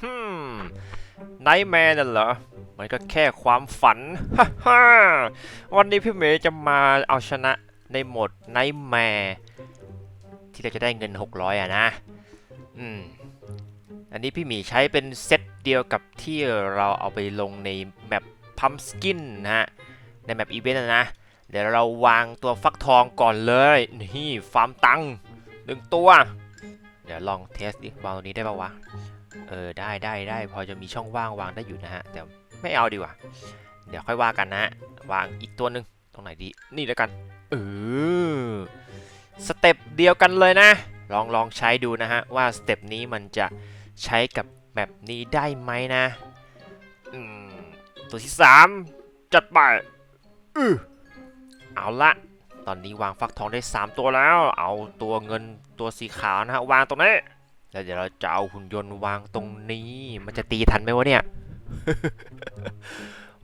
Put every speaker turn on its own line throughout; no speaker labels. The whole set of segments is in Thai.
ฮึมไนท์แมร์นั่นเหรอ มันก็แค่ความฝัน ฮ่าฮ่าวันนี้พี่เมย์จะมาเอาชนะในโหมดไนท์แมร์ที่เราจะได้เงิน 600อะนะ อืม อันนี้พี่หมีใช้เป็นเซตเดียวกับที่เราเอาไปลงในแมปพัมสกินนะฮะ ในแมปอีเวนต์นะนะเดี๋ยวเราวางตัวฟักทองก่อนเลย นี่ฟาร์มตังค์หนึ่งตัว เดี๋ยวลองเทสดิวางตรงนี้ได้ปะวะ เออได้ได้ได้พอจะมีช่องว่างวางได้อยู่นะฮะ แต่ไม่เอาดีกว่า เดี๋ยวค่อยว่ากันนะฮะ วางอีกตัวหนึ่งตรงไหนดี นี่แล้วกันเออสเต็ปเดียวกันเลยนะ ลองลองใช้ดูนะฮะ ว่าสเต็ปนี้มันจะใช้กับแบบนี้ได้ไหมนะอืมตัวที่ 3 จัดไปอือเอาละตอนนี้วางฟักทองได้ 3 ตัวแล้ว เอาตัวเงินตัวสีขาวนะฮะ วางตรงนี้ แล้วเดี๋ยวเราจะเอาหุ่นยนต์วางตรงนี้ มันจะตีทันไหมวะเนี่ย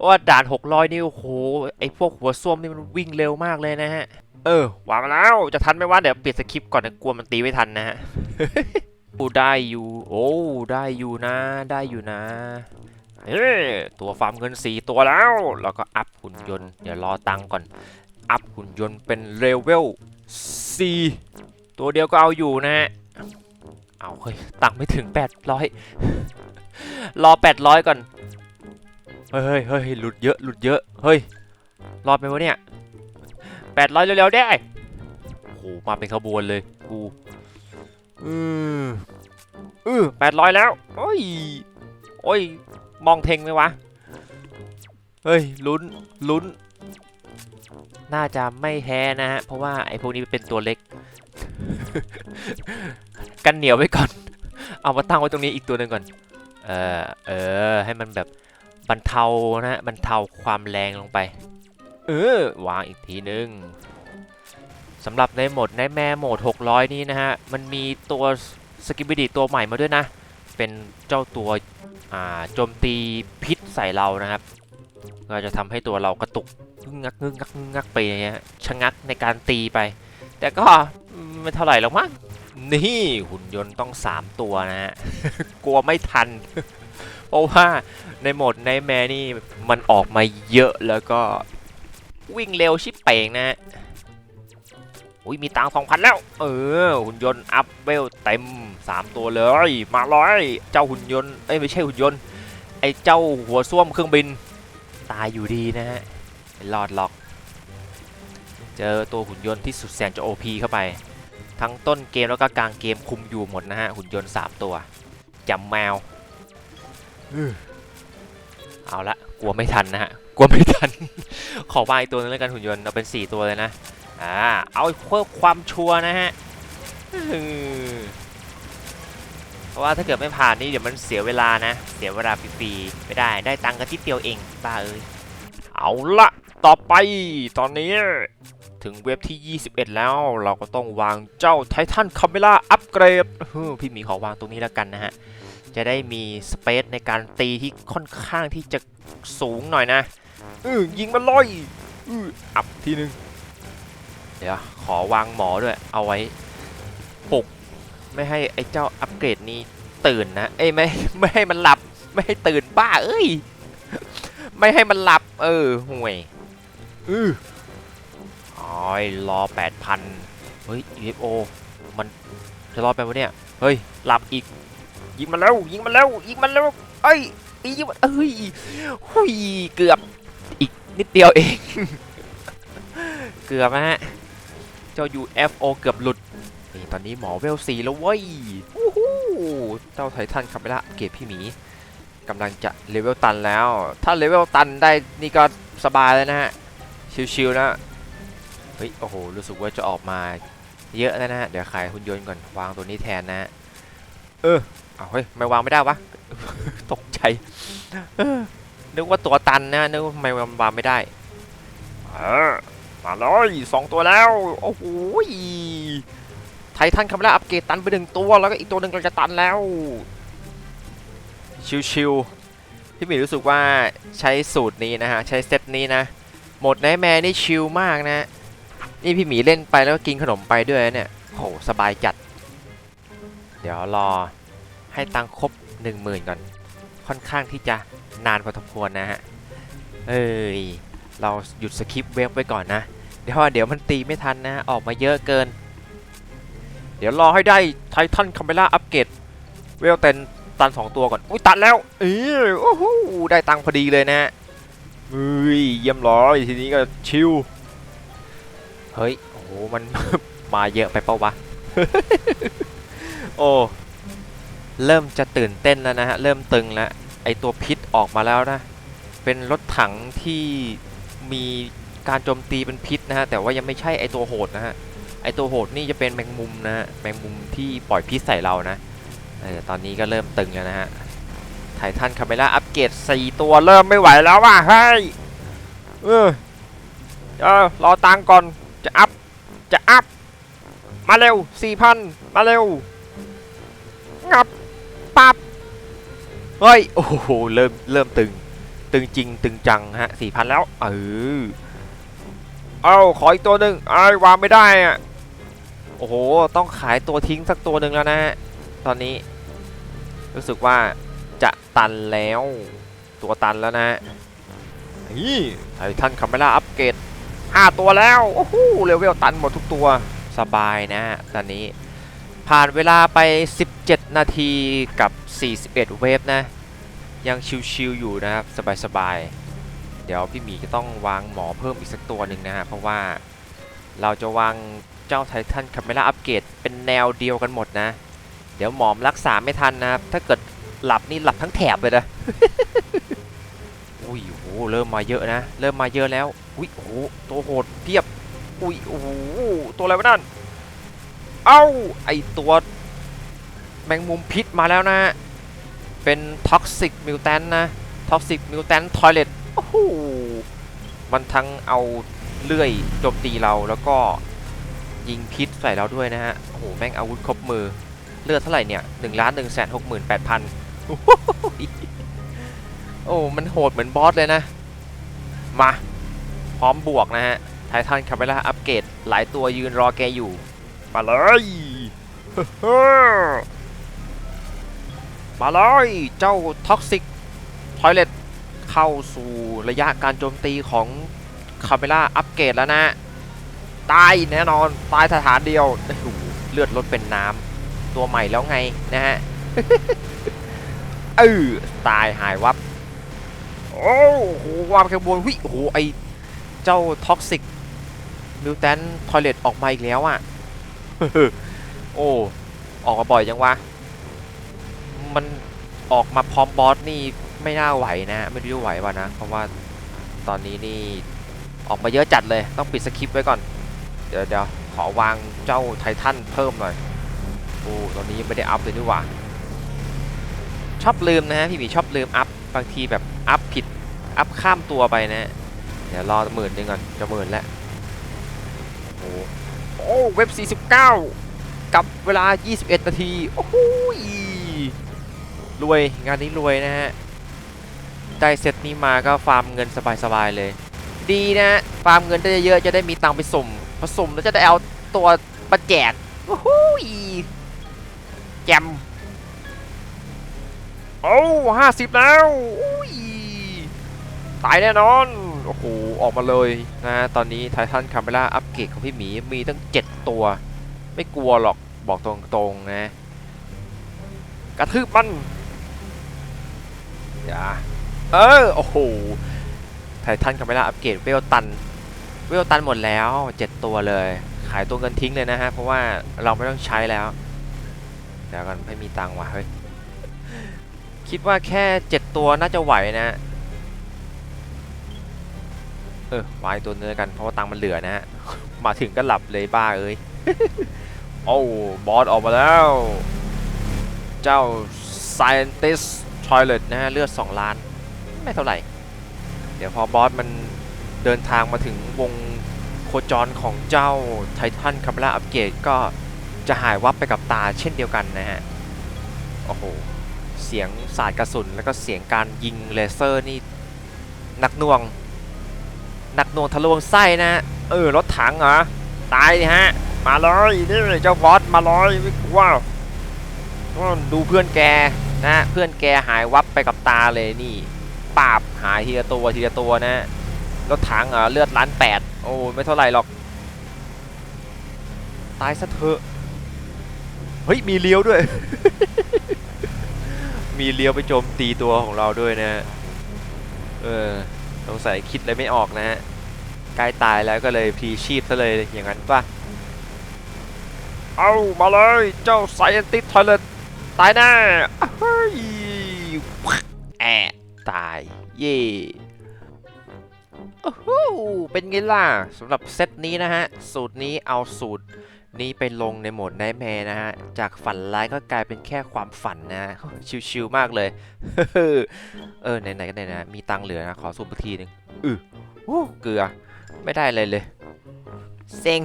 ว่าด่าน600นี่โอ้โหไอพวกหัวส้วมนี่มันวิ่งเร็วมากเลยนะฮะ เออวางมาแล้วจะทันไหมวะเดี๋ยวเปลี่ยนสคริปต์ก่อนนะกลัวมันตีไม่ทันนะฮะโอ้ได้อยู่ โอ้ได้อยู่นะ ได้อยู่นะเฮ้ยตัวฟาร์มเงิน4ตัวแล้ว แล้วก็อัพหุ่นยนต์ เดี๋ยวรอตังค์ก่อน อัพหุ่นยนต์เป็นเลเวล4ตัวเดียวก็เอาอยู่นะฮะ เอาเฮ้ยตังค์ไม่ถึง 800 รอ 800 ก่อน เฮ้ยเฮ้ยเฮ้ยหลุดเยอะหลุดเยอะ เฮ้ย รอดไหมวะเนี่ย 800 เร็วๆได้โอ้โหมาเป็นขบวนเลยกูอืมอือ800 แล้ว โอ้ย โอ้ย มองเทงไหมวะ เฮ้ย ลุ้นลุ้น น่าจะไม่แพ้นะฮะ เพราะว่าไอ้พวกนี้เป็นตัวเล็ก กันเหนียวไว้ก่อน เอามาตั้งไว้ตรงนี้อีกตัวหนึ่งก่อน เออ เออ ให้มันแบบบรรเทานะฮะบรรเทาความแรงลงไป เออ วางอีกทีหนึงสำหรับในโหมดในแม่โหมด 600 นี้นะฮะ มันมีตัวสกิบิดิตัวใหม่มาด้วยนะ เป็นเจ้าตัวอ่าโจมตีพิษใส่เรานะครับ ก็จะทำให้ตัวเรากระตุกงึกงักงึงักงักไปอย่างเงี้ยชะงักในการตีไป แต่ก็ไม่เท่าไหร่หรอกมั้ง นี่หุ่นยนต์ต้อง 3 ตัวนะฮะ กลัวไม่ทัน เพราะว่าในโหมดในแมนี่มันออกมาเยอะแล้วก็วิ่งเร็วชิบเป่งนะฮะอุ้ยมีตังสองพันแล้ว เออ หุ่นยนต์อัพเวลเต็ม 3 ตัวเลย มาเลยเจ้าหุ่นยนต์เอ้ยไม่ใช่หุ่นยนต์ ไอ้เจ้าหัวส้วมเครื่องบิน ตายอยู่ดีนะฮะไม่รอดหรอก เจอตัวหุ่นยนต์ที่สุดแสนจะ OP เข้าไป ทั้งต้นเกมแล้วก็กลางเกมคุมอยู่หมดนะฮะ หุ่นยนต์ 3 ตัวจำแมวเอาละกลัวไม่ทันนะฮะกลัวไม่ทัน ขอวางอีกตัวนึงแล้วกันหุ่นยนต์เอาเป็น 4 ตัวเลยนะอ่าเอาเพื่อความชัวร์นะฮะเพราะว่าถ้าเกิดไม่ผ่านนี่เดี๋ยวมันเสียเวลานะ เสียเวลาฟรีๆไม่ได้ได้ตังค์กันที่เดียวเองบ้าเอ้ยเอาละต่อไปตอนนี้ ถึงเว็บที่ 21 แล้ว เราก็ต้องวางเจ้าไททันคาเมล่าอัปเกรดพี่หมีขอวางตรงนี้แล้วกันนะฮะ จะได้มีสเปซในการตีที่ค่อนข้างที่จะสูงหน่อยนะอือยิงมันลอยอืออัพทีนึง เดี๋ยว ขอวางหมอด้วย เอาไว้ปลุก ไม่ให้ไอ้เจ้าอัปเกรดนี้ตื่นนะ เอ้ยไม่ไม่ให้มันหลับ ไม่ให้ตื่นบ้าเอ้ย ไม่ให้มันหลับ เออห่วยอือ อ๋อยรอ8,000เฮ้ย UFO มันจะรอดไปวะเนี่ย เฮ้ย หลับอีก ยิงมันแล้ว ยิงมันแล้ว ยิงมันแล้วเอ้ยอียิงมันเอ้ยหุยเกือบ อีกนิดเดียวเอง เกือบนะฮะ เจ้า UFO เกือบหลุด นี่ตอนนี้หมอเวลสี่แล้วเว้ยวู้ฮู้เจ้าไททันคาเมล่าเกรดพี่หมีกำลังจะเลเวลตันแล้ว ถ้าเลเวลตันได้นี่ก็สบายแล้วนะฮะ ชิวๆนะ เฮ้ย โอ้โห รู้สึกว่าจะออกมาเยอะแล้วนะฮะ เดี๋ยวขายหุ่นยนต์ก่อน วางตัวนี้แทนนะ เออ เอาเฮ้ย ไม่วางไม่ได้วะ ตกใจ นึกว่าตัวตันนะ นึกว่าไมมันวางไม่ได้เออมาเลยสองตัวแล้ว โอ้โหไททันคาเมล่าอัปเกรดตันไปหนึ่งตัว แล้วก็อีกตัวหนึ่งกำลังจะตันแล้ว ชิวๆพี่หมีรู้สึกว่าใช้สูตรนี้นะฮะ ใช้เซตนี้นะ หมดไนแมร์นี่ชิลมากนะ นี่พี่หมีเล่นไปแล้วก็กินขนมไปด้วยเนี่ยโหสบายจัด เดี๋ยวรอให้ตังครบ10,000ก่อน ค่อนข้างที่จะนานพอสมควรนะฮะ เอ้ย เราหยุดสคริปต์เว็บไว้ก่อนนะ เดี๋ยวเดี๋ยวมันตีไม่ทันนะ ออกมาเยอะเกิน เดี๋ยวรอให้ได้ไททันคาเมล่าอัปเกรดเวลเตนตัน 2 ตัวก่อน อุ้ยตัดแล้ว เออโอ้โหได้ตังพอดีเลยนะเฮ้ยเยี่ยมร้อยทีนี้ก็ชิล เฮ้ย โอ้โห มัน มาเยอะไปเปล่าวะ โอ้ เริ่มจะตื่นเต้นแล้วนะฮะ เริ่มตึงแล้ว ไอตัวพิษออกมาแล้วนะ เป็นรถถังที่มีการโจมตีเป็นพิษนะฮะ แต่ว่ายังไม่ใช่ไอตัวโหดนะฮะ ไอตัวโหดนี่จะเป็นแมงมุมนะฮะ แมงมุมที่ปล่อยพิษใส่เรานะเออตอนนี้ก็เริ่มตึงแล้วนะฮะไททันคาเมล่าอัปเกรด4ตัวเริ่มไม่ไหวแล้วว่ะเฮ้ย เออเออรอตังก่อน จะอัพ จะอัพ มาเร็ว4,000มาเร็ว งับ ปับ เฮ้ย โอ้โห เริ่ม เริ่มตึง ตึงจริง ตึงจังฮะ4,000แล้ว เออ เอาขออีกตัวหนึ่งไอ้วางไม่ได้อะโอ้โห ต้องขายตัวทิ้งสักตัวหนึ่งแล้วนะฮะ ตอนนี้ รู้สึกว่าจะตันแล้ว ตัวตันแล้วนะฮะนี่ไททันคาเมล่าอัปเกรด 5 ตัวแล้ว โอ้โหเลเวลตันหมดทุกตัว สบายนะตอนนี้ ผ่านเวลาไป 17 นาทีกับ 41 เวฟนะ ยังชิวๆอยู่นะครับ สบายๆ เดี๋ยวพี่หมีจะต้องวางหมอเพิ่มอีกสักตัวหนึ่งนะฮะ เพราะว่าเราจะวางเจ้าไททันคาเมล่าอัปเกรดเป็นแนวเดียวกันหมดนะ เดี๋ยวหมอมรักษาไม่ทันนะครับ ถ้าเกิดหลับนี่หลับทั้งแถบเลยนะ เริ่มมาเยอะนะ เริ่มมาเยอะแล้วอุ้ยโอ้โหตัวโหดเพียบอุ้ยโอ้โหตัวอะไรวะนั่นเอ้าไอตัวแมงมุมพิษมาแล้วนะเป็นท็อกซิกมิวแทนนะท็อกซิกมิวแทนทอยเลตโอ้โหมันทั้งเอาเลื่อยโจมตีเราแล้วก็ยิงพิษใส่เราด้วยนะฮะ โอ้โห แม่งอาวุธครบมือ เลือดเท่าไหร่เนี่ย1นึ่งล้านหนึ่งแสนหกหมื่นแปดพัน โอ้ มันโหดเหมือนบอสเลยนะ มา พร้อมบวกนะฮะ ไททันคาเมล่าอัปเกรดหลายตัวยืนรอแกอยู่ มาเลยมาเลยเจ้าท็อกซิกทอยเลตเข้าสู่ระยะการโจมตีของคาเมล่าอัปเกรดแล้วนะ ตายแน่นอน ตายสถานเดียวโอ้โหเลือดลดเป็นน้ำตัวใหม่แล้วไงนะฮะเออตายหายวับ โอ้โหวามแคบวนวิโอ้โหไอเจ้าท็อกซิกมิวแทนทอยเลตออกมาอีกแล้วอะโอ้ออกมาบ่อยจังวะมันออกมาพร้อมบอสนี่ไม่น่าไหวนะไม่รู้ไหววะนะเพราะว่าตอนนี้นี่ออกมาเยอะจัดเลยต้องปิดสคริปต์ไว้ก่อน เดี๋ยวเดี๋ยวขอวางเจ้าไททันเพิ่มหน่อยโอ้ตอนนี้ยังไม่ได้อัพเลยนี่หว่าชอบลืมนะฮะพี่หมีชอบลืมอัพ บางทีแบบอัพผิด อัพข้ามตัวไปนะ เดี๋ยวรอหมื่นหนึ่งก่อนจะหมื่นแล้วโอ้โอ้เว็บ 49 กับเวลา 21 นาที โอ้โหรวยงานนี้รวยนะฮะ ได้เซตนี้มาก็ฟาร์มเงินสบายๆเลย ดีนะฟาร์มเงินได้เยอะจะได้มีตังไปสมพอสุ่มแล้วจะได้เอาตัวมาแจกโอ้โหแจม โอ้ห้าสิบแล้วตายแน่นอน โอ้โห ออกมาเลยนะ ตอนนี้ไททันคาเมล่าอัปเกรดของพี่หมีมีตั้ง 7 ตัว ไม่กลัวหรอกบอกตรงๆนะ กระทืบมันอย่าเออ โอ้โห ไททันคาเมล่าอัปเกรดเวลตัน เวลตันหมดแล้ว 7 ตัวเลย ขายตัวเงินทิ้งเลยนะฮะ เพราะว่าเราไม่ต้องใช้แล้ว เดี๋ยวกันไม่มีตังค์ว่ะเฮ้ย คิดว่าแค่ 7 ตัวน่าจะไหวนะ เออวายตัวเนื้อกันเพราะว่าตังมันเหลือนะฮะ มาถึงก็หลับเลยบ้าเอ้ย โอ้บอสออกมาแล้ว เจ้า Scientist Toilet นะฮะ เลือด 2 ล้าน ไม่เท่าไหร่ เดี๋ยวพอบอสมันเดินทางมาถึงวงโคจรของเจ้าไททันคาเมล่าอัปเกรดก็จะหายวับไปกับตาเช่นเดียวกันนะฮะ โอ้โห เสียงสาดกระสุน แล้วก็เสียงการยิงเลเซอร์นี่หนักน่วงหนักน่วงทะลวงไส้นะเออรถถังเหรอตายดิฮะมาเลยนี่เจ้าบอสมาเลยไม่กลัวอ้าวดูเพื่อนแกนะเพื่อนแกหายวับไปกับตาเลยนี่ปาบหายทีละตัวทีละตัวนะรถถังอะเลือดล้านแปดโอ้ไม่เท่าไหร่หรอก ตายซะเถอะเฮ้ยมีเลี้ยวด้วย มีเลี้ยวไปโจมตีตัวของเราด้วยนะเออสงสัยคิดอะไรไม่ออกนะฮะใกล้ตายแล้วก็เลยพลีชีพซะเลยอย่างนั้นป่ะเอามาเลยเจ้าไซเอนติสทอยเลตตายแน่เฮ้ยแอะตาย เย่ โอ้โหเป็นไงล่ะสำหรับเซตนี้นะฮะ สูตรนี้เอาสูตรนี้ไปลงในโหมดไนท์แมร์นะฮะ จากฝันร้ายก็กลายเป็นแค่ความฝันนะฮะชิวๆมากเลย เออ ไหนๆก็ไหนนะ มีตังเหลือนะ ขอสูบอีกทีหนึ่งอืออู้เกลือ ไม่ได้เลยเลย เซ็ง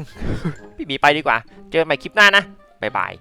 พี่หมีไปดีกว่า เจอกันใหม่คลิปหน้านะ บ๊ายบาย